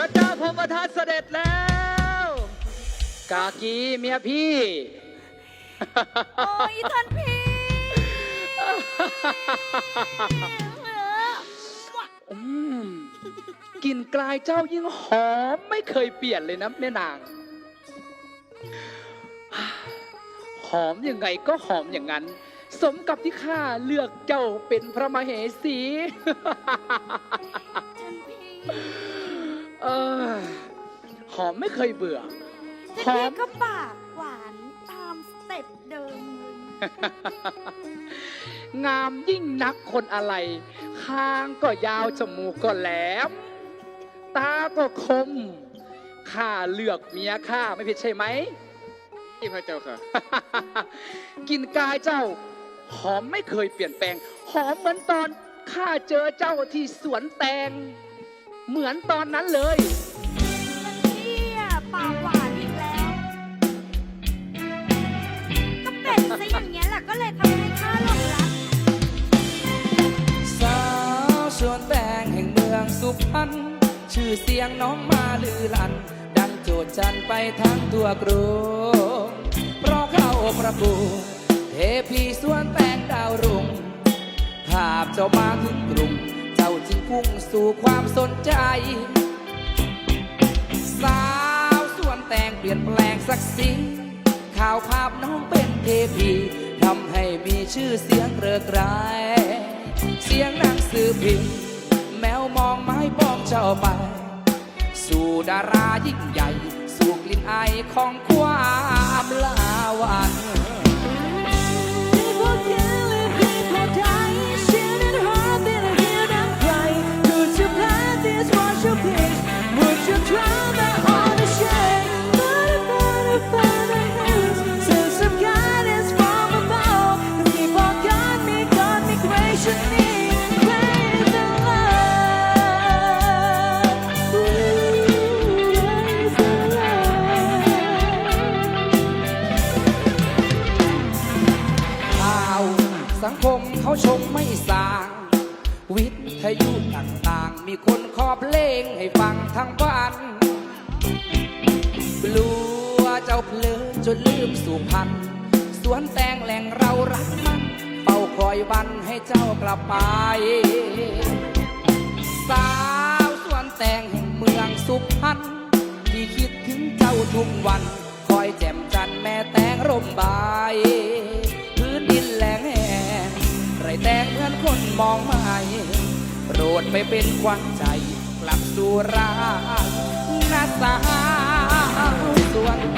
พระเจ้าพรหมทัตเสด็จแล้ว กากีเมียพี่ โอ้ยท่านพี่อืมกลิ่นกลายเจ้ายิ่งหอมไม่เคยเปลี่ยนเลยนะแม่นาง หอมยังไงก็หอมอย่างนั้น สมกับที่ข้าเลือกเจ้าเป็นพระมเหสี ท่านพี่ เออ หอมไม่เคยเบื่อหท่านอพี่มก็ปากหวานตามสเต็ปเดิมเลยงามยิ่งนักคนอะไรคางก็ยาวจมูกก็แหลม ตาก็คม ข้าเลือกเมียข้าไม่ผิดใช่ไหมนี่พระเจ้าค่ะกลินกายเจ้า หอมไม่เคยเปลี่ยนแปลง หอมเหมือนตอนข้าเจอเจ้าที่สวนแตง เหมือนตอนนั้นเลยท่านพี่อะปากหวานอีกแล้ว ก็เป็นซะอย่างเงี้ยแหละก็เลยทำให้ข้าหลงรัก สาวชวนแต่งแห่งเมืองสุพรรณชื่อเสียงน้องมาลือลัน ดังโจดจันไปทั้งตัวกรุงเพราะเข้าประกวดเทพีสวนแต่งดาวรุ่งภาพเจ้ามาถึงกรุง พุ่งสู่ความสนใจ สาวสวนแต่งเปลี่ยนแปลงสักสีข่าวภาพน้องเป็นเทพีทำให้มีชื่อเสียงเริกรายเสียงนังสือพิมพ์แมวมองไม้ปองเจ้าไป สู่ดารายิ่งใหญ่ สู่กลิ่นไอของความลาวัน สังคมเขาชมไม่สาง วิทยุต่างๆ มีคนขอบเลงให้ฟังทั้งบ้านกลัวเจ้าเพลินจนลืมสุพรรณสวนแตงแหล่งเรารักมันเฝ้าคอยวันให้เจ้ากลับไป สาวสวนแตงแห่งเมืองสุพรรณที่คิดถึงเจ้าทุกวัน คอยแจ่มจันทร์แม่แตงร่มใบพื้นดินแหลงแห้ง มองไม่โปรดไปเป็นควันใจกลับสู่รางนาสาวสวนแ